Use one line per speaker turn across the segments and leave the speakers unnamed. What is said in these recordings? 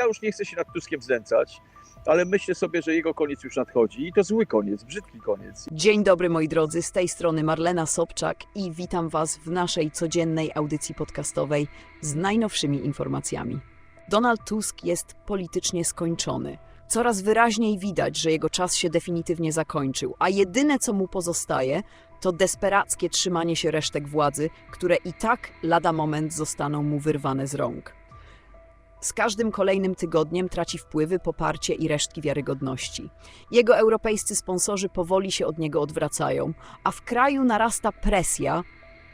ja już nie chcę się nad Tuskiem znęcać, ale myślę sobie, że jego koniec już nadchodzi i to zły koniec, brzydki koniec.
Dzień dobry moi drodzy, z tej strony Marlena Sobczak i witam Was w naszej codziennej audycji podcastowej z najnowszymi informacjami. Donald Tusk jest politycznie skończony. Coraz wyraźniej widać, że jego czas się definitywnie zakończył, a jedyne co mu pozostaje to desperackie trzymanie się resztek władzy, które i tak lada moment zostaną mu wyrwane z rąk. Z każdym kolejnym tygodniem traci wpływy, poparcie i resztki wiarygodności. Jego europejscy sponsorzy powoli się od niego odwracają, a w kraju narasta presja,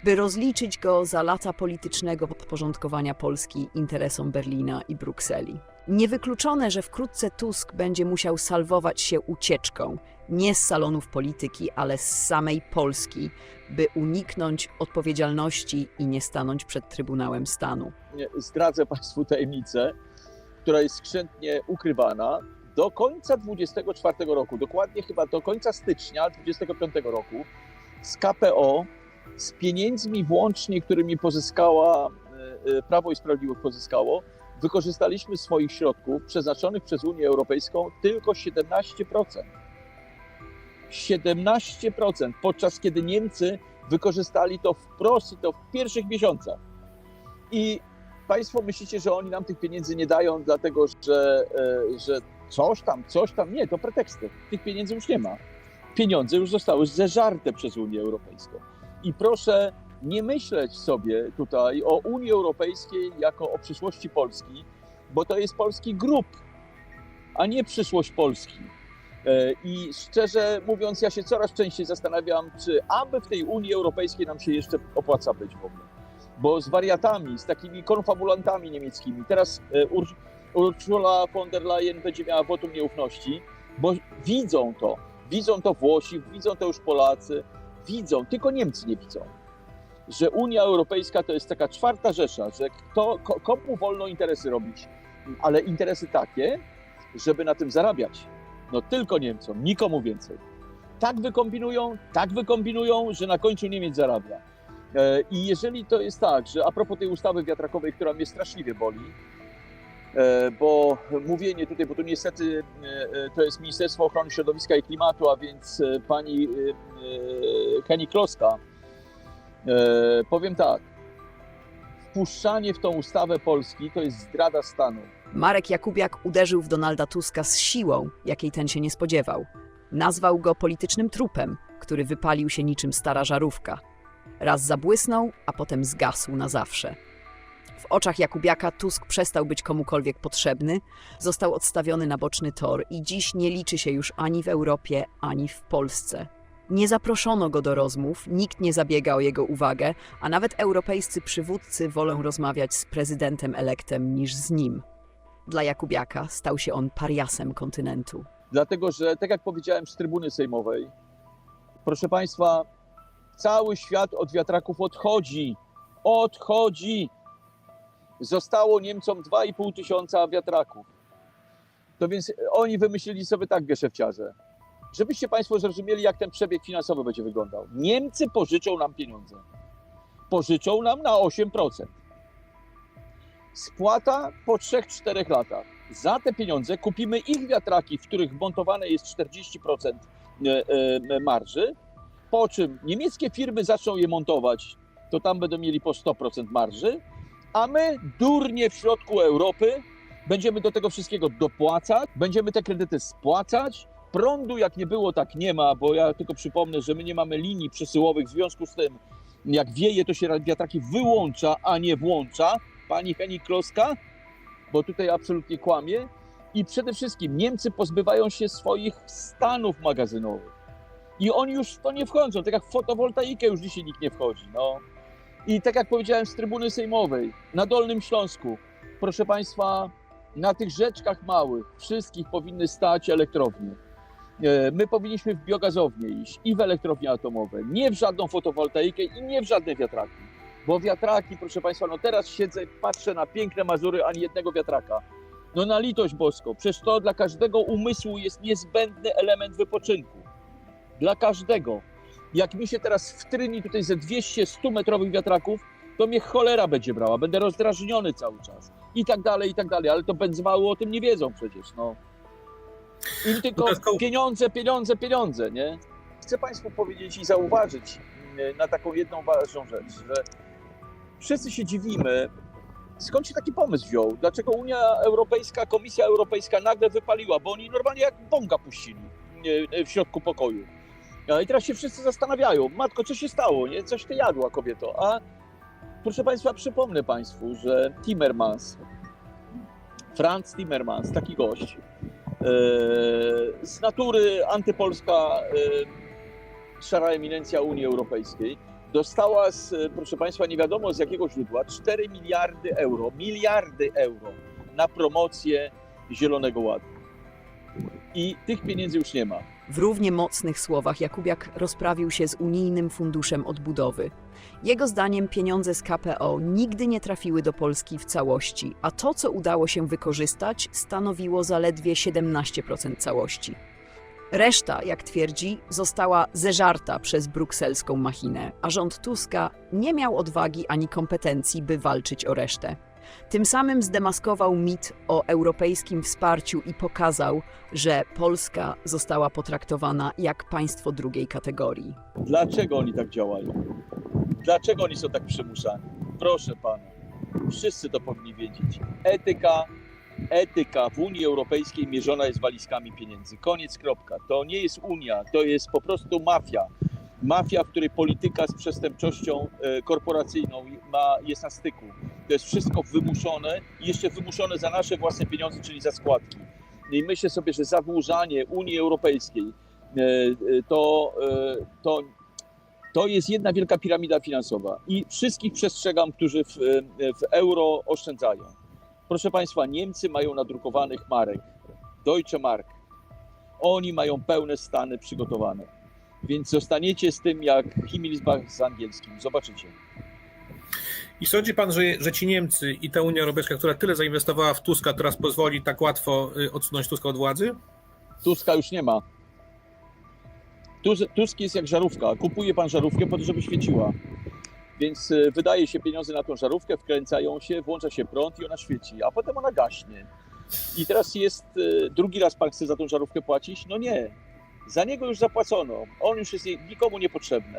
by rozliczyć go za lata politycznego podporządkowania Polski interesom Berlina i Brukseli. Niewykluczone, że wkrótce Tusk będzie musiał salwować się ucieczką, nie z salonów polityki, ale z samej Polski, by uniknąć odpowiedzialności i nie stanąć przed Trybunałem Stanu.
Zdradzę Państwu tajemnicę, która jest skrzętnie ukrywana. Do końca 24 roku, dokładnie chyba do końca stycznia 25 roku, z KPO, z pieniędzmi włącznie, którymi pozyskała e, e, Prawo i Sprawiedliwość pozyskało, wykorzystaliśmy swoich środków przeznaczonych przez Unię Europejską tylko 17%. 17%, podczas kiedy Niemcy wykorzystali to wprost to w pierwszych miesiącach. I Państwo myślicie, że oni nam tych pieniędzy nie dają, dlatego że, e, że coś tam, coś tam. Nie, to preteksty. Tych pieniędzy już nie ma. Pieniądze już zostały zeżarte przez Unię Europejską. I proszę nie myśleć sobie tutaj o Unii Europejskiej jako o przyszłości Polski, bo to jest polski grób, a nie przyszłość Polski. E, I szczerze mówiąc, ja się coraz częściej zastanawiam, czy aby w tej Unii Europejskiej nam się jeszcze opłaca być w ogóle. Bo z wariatami, z takimi konfabulantami niemieckimi, teraz e, Ur- Ursula von der Leyen będzie miała wotum nieufności, bo widzą to. Widzą to Włosi, widzą to już Polacy, widzą, tylko Niemcy nie widzą, że Unia Europejska to jest taka czwarta rzesza, że kto, ko- komu wolno interesy robić, ale interesy takie, żeby na tym zarabiać. No tylko Niemcom, nikomu więcej. Tak wykombinują, tak wykombinują, że na końcu Niemiec zarabia. E, I jeżeli to jest tak, że a propos tej ustawy wiatrakowej, która mnie straszliwie boli, bo mówienie tutaj, bo tu niestety e, e, to jest Ministerstwo Ochrony Środowiska i Klimatu, a więc e, pani e, e, Heni Kloska, e, powiem tak, wpuszczanie w tą ustawę Polski to jest zdrada stanu.
Marek Jakubiak uderzył w Donalda Tuska z siłą, jakiej ten się nie spodziewał. Nazwał go politycznym trupem, który wypalił się niczym stara żarówka. Raz zabłysnął, a potem zgasł na zawsze. W oczach Jakubiaka Tusk przestał być komukolwiek potrzebny, został odstawiony na boczny tor i dziś nie liczy się już ani w Europie, ani w Polsce. Nie zaproszono go do rozmów, nikt nie zabiega o jego uwagę, a nawet europejscy przywódcy wolą rozmawiać z prezydentem elektem niż z nim. Dla Jakubiaka stał się on pariasem kontynentu.
Dlatego, że tak jak powiedziałem z trybuny sejmowej, proszę Państwa, cały świat od wiatraków odchodzi. Odchodzi. Zostało Niemcom 2,5 tysiąca wiatraków. To więc oni wymyślili sobie tak, geszefciarze, żebyście Państwo zrozumieli, jak ten przebieg finansowy będzie wyglądał. Niemcy pożyczą nam pieniądze. Pożyczą nam na 8%. Spłata po 3-4 latach. Za te pieniądze kupimy ich wiatraki, w których montowane jest 40% e, e, marży, po czym niemieckie firmy zaczną je montować, to tam będą mieli po 100% marży, a my, durnie w środku Europy, będziemy do tego wszystkiego dopłacać, będziemy te kredyty spłacać. Prądu jak nie było, tak nie ma, bo ja tylko przypomnę, że my nie mamy linii przesyłowych, w związku z tym, jak wieje, to się wiatraki wyłącza, a nie włącza. Pani Heni Kloska, bo tutaj absolutnie kłamie. I przede wszystkim Niemcy pozbywają się swoich stanów magazynowych. I oni już w to nie wchodzą, tak jak w fotowoltaikę już dzisiaj nikt nie wchodzi. No. I tak jak powiedziałem z trybuny sejmowej, na Dolnym Śląsku, proszę Państwa, na tych rzeczkach małych wszystkich powinny stać elektrownie. E, My powinniśmy w biogazownię iść i w elektrownie atomowe, nie w żadną fotowoltaikę i nie w żadne wiatraki. Bo wiatraki, proszę Państwa, no teraz siedzę, patrzę na piękne Mazury, ani jednego wiatraka. No na litość boską, przecież to dla każdego umysłu jest niezbędny element wypoczynku. Dla każdego. Jak mi się teraz wtryni tutaj ze 200-100 metrowych wiatraków, to mnie cholera będzie brała, będę rozdrażniony cały czas. i tak dalej, i tak dalej, ale to Benzmały o tym nie wiedzą przecież, no. Im tylko
Dodatkowo-
pieniądze, pieniądze, pieniądze, nie? Chcę Państwu powiedzieć i zauważyć mm, na taką jedną ważną rzecz, że wszyscy się dziwimy, skąd się taki pomysł wziął, dlaczego Unia Europejska, Komisja Europejska nagle wypaliła, bo oni normalnie jak bonga puścili nie, w środku pokoju. No i teraz się wszyscy zastanawiają, matko, co się stało, nie? Coś ty jadła, kobieto. A proszę Państwa, przypomnę Państwu, że Timmermans, Franz Timmermans, taki gość, e, z natury antypolska e, szara eminencja Unii Europejskiej, dostała, z, proszę Państwa, nie wiadomo z jakiego źródła, 4 miliardy euro, miliardy euro na promocję Zielonego Ładu. I tych pieniędzy już nie ma.
W równie mocnych słowach Jakubiak rozprawił się z Unijnym Funduszem Odbudowy. Jego zdaniem pieniądze z KPO nigdy nie trafiły do Polski w całości, a to, co udało się wykorzystać, stanowiło zaledwie 17% całości. Reszta, jak twierdzi, została zeżarta przez brukselską machinę, a rząd Tuska nie miał odwagi ani kompetencji, by walczyć o resztę. Tym samym zdemaskował mit o europejskim wsparciu i pokazał, że Polska została potraktowana jak państwo drugiej kategorii.
Dlaczego oni tak działają? Dlaczego oni są tak przymuszani? Proszę pana, wszyscy to powinni wiedzieć. Etyka, etyka w Unii Europejskiej mierzona jest walizkami pieniędzy. Koniec, kropka. To nie jest Unia, to jest po prostu mafia. Mafia, w której polityka z przestępczością e, korporacyjną ma, jest na styku. To jest wszystko wymuszone i jeszcze wymuszone za nasze własne pieniądze, czyli za składki. I myślę sobie, że zadłużanie Unii Europejskiej e, e, to, e, to to jest jedna wielka piramida finansowa i wszystkich przestrzegam, którzy w, w euro oszczędzają. Proszę Państwa, Niemcy mają nadrukowanych marek, Deutsche Mark. Oni mają pełne stany przygotowane. Więc zostaniecie z tym jak Himmelsbach z angielskim. Zobaczycie.
I sądzi pan, że, że ci Niemcy i ta Unia Europejska, która tyle zainwestowała w Tuska, teraz pozwoli tak łatwo y, odsunąć Tuska od władzy?
Tuska już nie ma. Tus- Tusk jest jak żarówka. Kupuje pan żarówkę po to, żeby świeciła. Więc y, wydaje się pieniądze na tą żarówkę, wkręcają się, włącza się prąd i ona świeci, a potem ona gaśnie. I teraz jest y, drugi raz pan chce za tą żarówkę płacić? No nie. Za niego już zapłacono. On już jest nikomu niepotrzebny.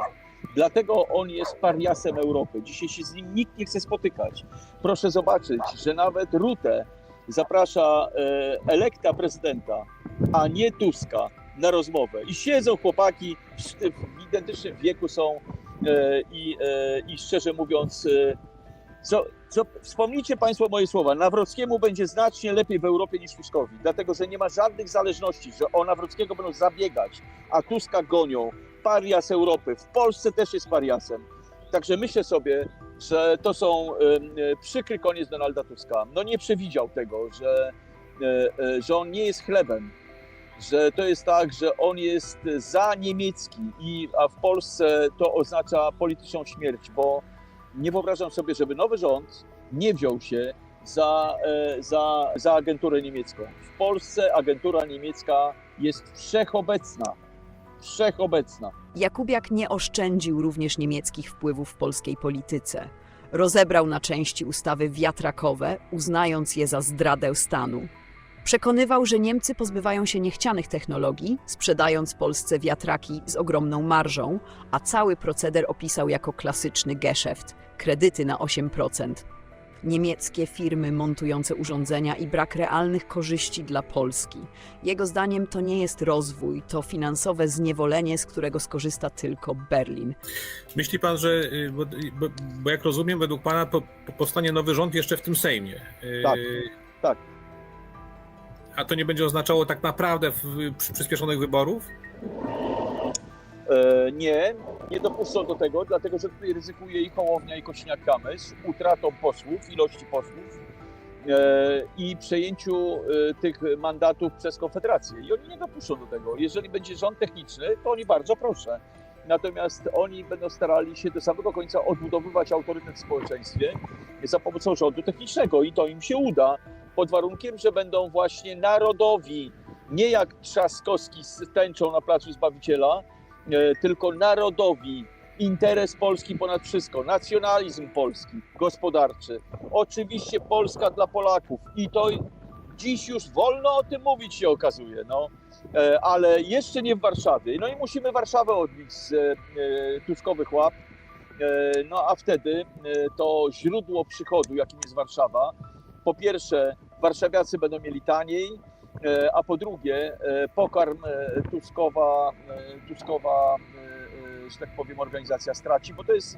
Dlatego on jest pariasem Europy. Dzisiaj się z nim nikt nie chce spotykać. Proszę zobaczyć, że nawet Rutę zaprasza e, elekta prezydenta, a nie Tuska na rozmowę. I siedzą chłopaki w, identycznym wieku są e, i, e, i szczerze mówiąc, co, co, wspomnijcie Państwo moje słowa, Nawrockiemu będzie znacznie lepiej w Europie niż Tuskowi, dlatego że nie ma żadnych zależności, że o Nawrockiego będą zabiegać, a Tuska gonią. Parias Europy. W Polsce też jest pariasem. Także myślę sobie, że to są e, przykry koniec Donalda Tuska. No nie przewidział tego, że, e, e, że on nie jest chlebem, że to jest tak, że on jest za niemiecki, i, a w Polsce to oznacza polityczną śmierć, bo nie wyobrażam sobie, żeby nowy rząd nie wziął się za, za, za agenturę niemiecką. W Polsce agentura niemiecka jest wszechobecna. Wszechobecna.
Jakubiak nie oszczędził również niemieckich wpływów w polskiej polityce. Rozebrał na części ustawy wiatrakowe, uznając je za zdradę stanu. Przekonywał, że Niemcy pozbywają się niechcianych technologii, sprzedając Polsce wiatraki z ogromną marżą, a cały proceder opisał jako klasyczny geszeft kredyty na 8%. Niemieckie firmy montujące urządzenia i brak realnych korzyści dla Polski. Jego zdaniem to nie jest rozwój, to finansowe zniewolenie, z którego skorzysta tylko Berlin.
Myśli pan, że, y, bo, bo, bo jak rozumiem, według pana po, po powstanie nowy rząd jeszcze w tym Sejmie. Y,
Tak, tak.
A to nie będzie oznaczało tak naprawdę przyspieszonych wyborów?
E, nie, nie dopuszczą do tego, dlatego że tutaj ryzykuje i Hołownia, i Kośniak-Kamysz utratą posłów, ilości posłów e, i przejęciu e, tych mandatów przez Konfederację. I oni nie dopuszczą do tego. Jeżeli będzie rząd techniczny, to oni bardzo proszę. Natomiast oni będą starali się do samego końca odbudowywać autorytet w społeczeństwie za pomocą rządu technicznego i to im się uda, pod warunkiem, że będą właśnie narodowi, nie jak Trzaskowski z tęczą na Placu Zbawiciela, tylko narodowi interes Polski ponad wszystko, nacjonalizm polski, gospodarczy. Oczywiście Polska dla Polaków i to dziś już wolno o tym mówić się okazuje, no. E, ale jeszcze nie w Warszawie. No i musimy Warszawę odbić z e, tuskowych łap. E, No a wtedy e, to źródło przychodu, jakim jest Warszawa, po pierwsze warszawiacy będą mieli taniej, e, a po drugie e, pokarm e, Tuskowa, e, Tuskowa e, e, że tak powiem, organizacja straci, bo to jest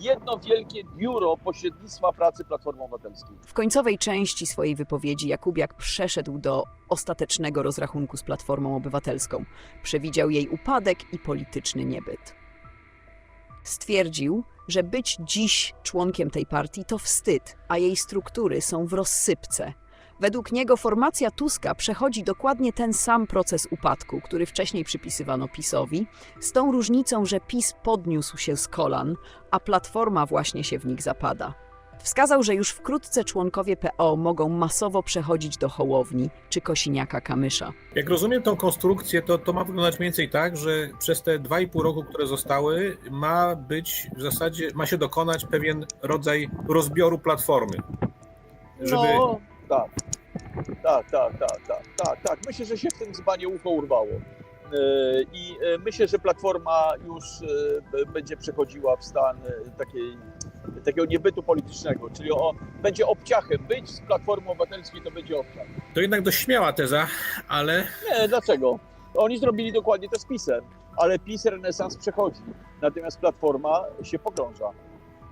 jedno wielkie biuro pośrednictwa pracy Platformy Obywatelskiej.
W końcowej części swojej wypowiedzi Jakubiak przeszedł do ostatecznego rozrachunku z Platformą Obywatelską. Przewidział jej upadek i polityczny niebyt. Stwierdził, że być dziś członkiem tej partii to wstyd, a jej struktury są w rozsypce. Według niego formacja Tuska przechodzi dokładnie ten sam proces upadku, który wcześniej przypisywano PiSowi, z tą różnicą, że PiS podniósł się z kolan, a Platforma właśnie się w nich zapada. Wskazał, że już wkrótce członkowie PO mogą masowo przechodzić do Hołowni czy Kosiniaka-Kamysza.
Jak rozumiem tą konstrukcję, to, to ma wyglądać mniej więcej tak, że przez te 2,5 roku, które zostały, ma być w zasadzie, ma się dokonać pewien rodzaj rozbioru platformy. Żeby...
No, tak. Tak, tak, tak, tak, tak, tak. Myślę, że się w tym dzbanie ucho urwało. E, I e, myślę, że Platforma już e, będzie przechodziła w stan takiej, takiego niebytu politycznego, czyli o, będzie obciachem. Być z Platformą Obywatelskiej to będzie obciach.
To jednak dość śmiała teza, ale
Nie, dlaczego? Oni zrobili dokładnie to z PiSem, ale PiS renesans przechodzi, natomiast Platforma się pogrąża.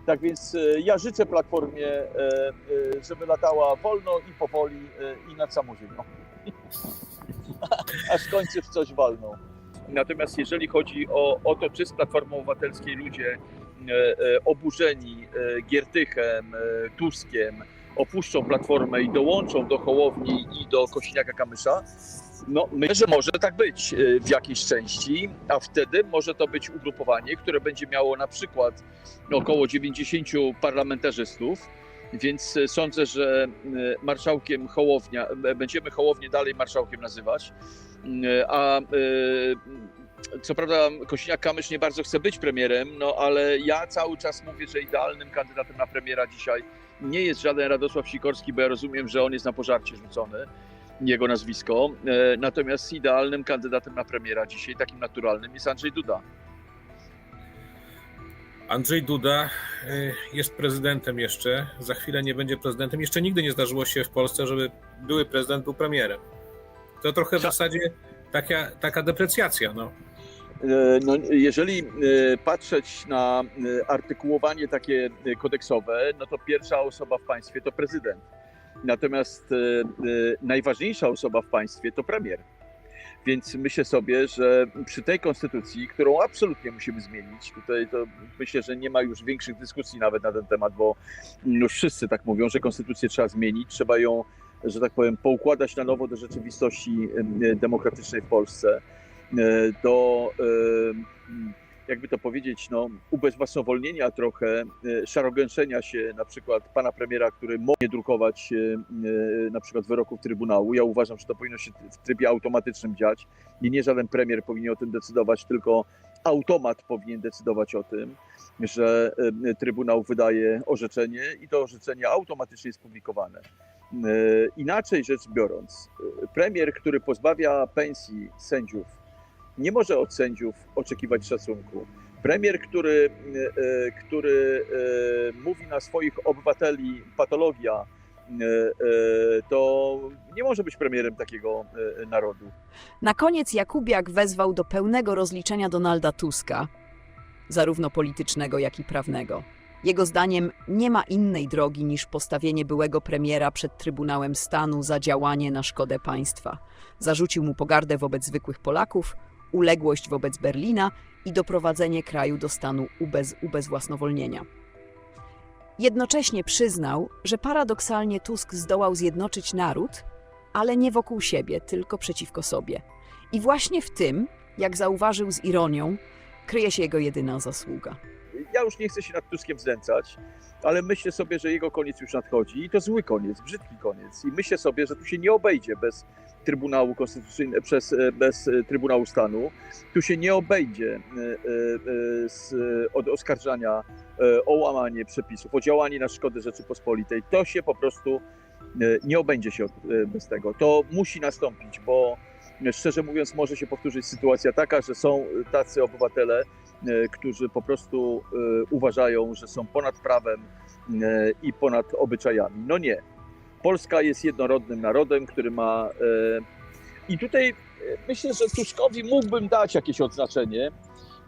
Tak więc e, ja życzę Platformie, e, e, żeby latała wolno i powoli i nad samą ziemią. Aż w końcu w coś walną. Natomiast jeżeli chodzi o, o to, czy z Platformą Obywatelskiej ludzie oburzeni Giertychem, Tuskiem opuszczą Platformę i dołączą do Hołowni i do Kosiniaka-Kamysza, no, myślę, że może tak być e, w jakiejś części, a wtedy może to być ugrupowanie, które będzie miało na przykład około 90 parlamentarzystów, więc e, sądzę, że e, marszałkiem Hołownia, będziemy Hołownię dalej marszałkiem nazywać, a co prawda Kosiniak-Kamysz nie bardzo chce być premierem, no ale ja cały czas mówię, że idealnym kandydatem na premiera dzisiaj nie jest żaden Radosław Sikorski, bo ja rozumiem, że on jest na pożarcie rzucony jego nazwisko. E, Natomiast idealnym kandydatem na premiera dzisiaj, takim naturalnym, jest Andrzej Duda.
Andrzej Duda y, jest prezydentem jeszcze, za chwilę nie będzie prezydentem. Jeszcze nigdy nie zdarzyło się w Polsce, żeby były prezydent był premierem. To trochę w zasadzie taka, taka deprecjacja. No.
E, No, jeżeli e, patrzeć na e, artykułowanie takie e, kodeksowe, no to pierwsza osoba w państwie to prezydent. Natomiast e, e, najważniejsza osoba w państwie to premier. Więc myślę sobie, że przy tej konstytucji, którą absolutnie musimy zmienić, tutaj to myślę, że nie ma już większych dyskusji nawet na ten temat, bo już wszyscy tak mówią, że konstytucję trzeba zmienić, trzeba ją, że tak powiem, poukładać na nowo do rzeczywistości e, demokratycznej w Polsce do, jakby to powiedzieć, no, ubezwłasnowolnienia trochę, e, szarogęszenia się na przykład pana premiera, który może drukować e, e, na przykład wyroków Trybunału. Ja uważam, że to powinno się w trybie automatycznym dziać i nie żaden premier powinien o tym decydować, tylko automat powinien decydować o tym, że Trybunał wydaje orzeczenie i to orzeczenie automatycznie jest publikowane. Inaczej rzecz biorąc, premier, który pozbawia pensji sędziów, nie może od sędziów oczekiwać szacunku. Premier, który, e, który e, mówi na swoich obywateli patologia, e, e, to nie może być premierem takiego e, narodu.
Na koniec Jakubiak wezwał do pełnego rozliczenia Donalda Tuska, zarówno politycznego, jak i prawnego. Jego zdaniem nie ma innej drogi niż postawienie byłego premiera przed Trybunałem Stanu za działanie na szkodę państwa. Zarzucił mu pogardę wobec zwykłych Polaków, uległość wobec Berlina i doprowadzenie kraju do stanu ubez, ubezwłasnowolnienia. Jednocześnie przyznał, że paradoksalnie Tusk zdołał zjednoczyć naród, ale nie wokół siebie, tylko przeciwko sobie. I właśnie w tym, jak zauważył z ironią, kryje się jego jedyna zasługa.
Ja już nie chcę się nad Tuskiem znęcać, ale myślę sobie, że jego koniec już nadchodzi i to zły koniec, brzydki koniec. I myślę sobie, że tu się nie obejdzie bez Trybunału Konstytucyjnego, przez, e, bez e, Trybunału Stanu. Tu się nie obejdzie e, z, od oskarżania o łamanie przepisów, o działanie na szkodę Rzeczypospolitej. To się po prostu nie obędzie się bez tego. To musi nastąpić, bo szczerze mówiąc może się powtórzyć sytuacja taka, że są tacy obywatele, którzy po prostu uważają, że są ponad prawem i ponad obyczajami. No nie. Polska jest jednorodnym narodem, który ma. e, I tutaj e, myślę, że Tuskowi mógłbym dać jakieś odznaczenie,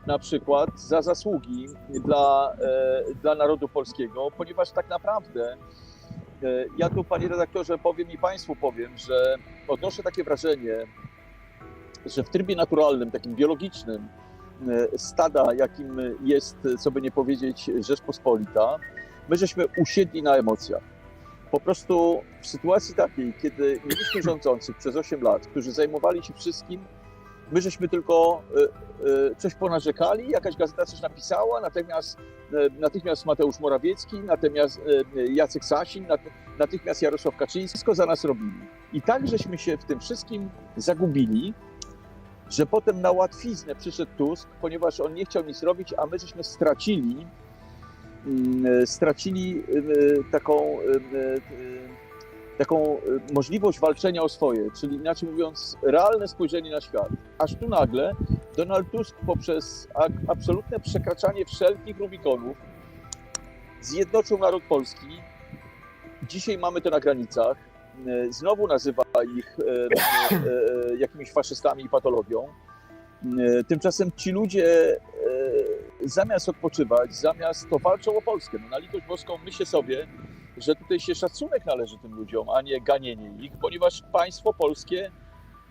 na przykład za zasługi dla, e, dla narodu polskiego, ponieważ tak naprawdę ja tu, panie redaktorze, powiem i państwu powiem, że odnoszę takie wrażenie, że w trybie naturalnym, takim biologicznym, stada, jakim jest, co by nie powiedzieć, Rzeczpospolita, my żeśmy usiedli na emocjach. Po prostu w sytuacji takiej, kiedy mieliśmy rządzących przez 8 lat, którzy zajmowali się wszystkim, my żeśmy tylko e, e, coś ponarzekali, jakaś gazeta coś napisała, natomiast e, natychmiast Mateusz Morawiecki, natomiast Jacek Sasin, nat- natychmiast Jarosław Kaczyński, wszystko za nas robili. I tak żeśmy się w tym wszystkim zagubili, że potem na łatwiznę przyszedł Tusk, ponieważ on nie chciał nic robić, a my żeśmy stracili stracili y, taką, y, y, taką y, możliwość walczenia o swoje, czyli inaczej mówiąc, realne spojrzenie na świat. Aż tu nagle Donald Tusk poprzez absolutne przekraczanie wszelkich Rubikonów zjednoczył naród polski. Dzisiaj mamy to na granicach. Znowu nazywa ich jakimiś faszystami i patologią. Tymczasem ci ludzie zamiast odpoczywać, zamiast to walczą o Polskę. No na litość boską myślę sobie, że tutaj się szacunek należy tym ludziom, a nie ganienie ich, ponieważ państwo polskie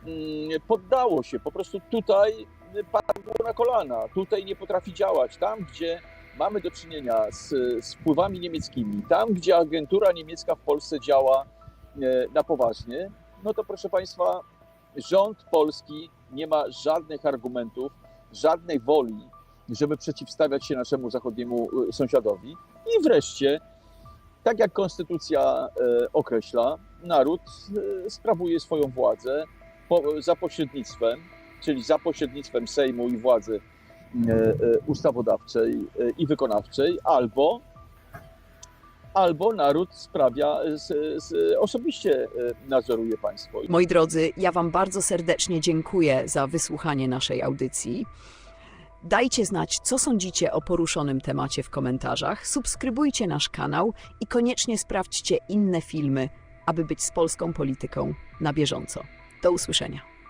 mm, poddało się, po prostu tutaj padło na kolana, tutaj nie potrafi działać. Tam, gdzie mamy do czynienia z, z wpływami niemieckimi, tam, gdzie agentura niemiecka w Polsce działa e, na poważnie, no to proszę Państwa, rząd polski nie ma żadnych argumentów, żadnej woli, żeby przeciwstawiać się naszemu zachodniemu y, sąsiadowi. I wreszcie, tak jak konstytucja e, określa, naród e, sprawuje swoją władzę za pośrednictwem, czyli za pośrednictwem Sejmu i władzy ustawodawczej i wykonawczej, albo albo naród sprawia, z, z, osobiście nadzoruje państwo.
Moi drodzy, ja Wam bardzo serdecznie dziękuję za wysłuchanie naszej audycji. Dajcie znać, co sądzicie o poruszonym temacie w komentarzach, subskrybujcie nasz kanał i koniecznie sprawdźcie inne filmy, aby być z polską polityką na bieżąco. Do usłyszenia.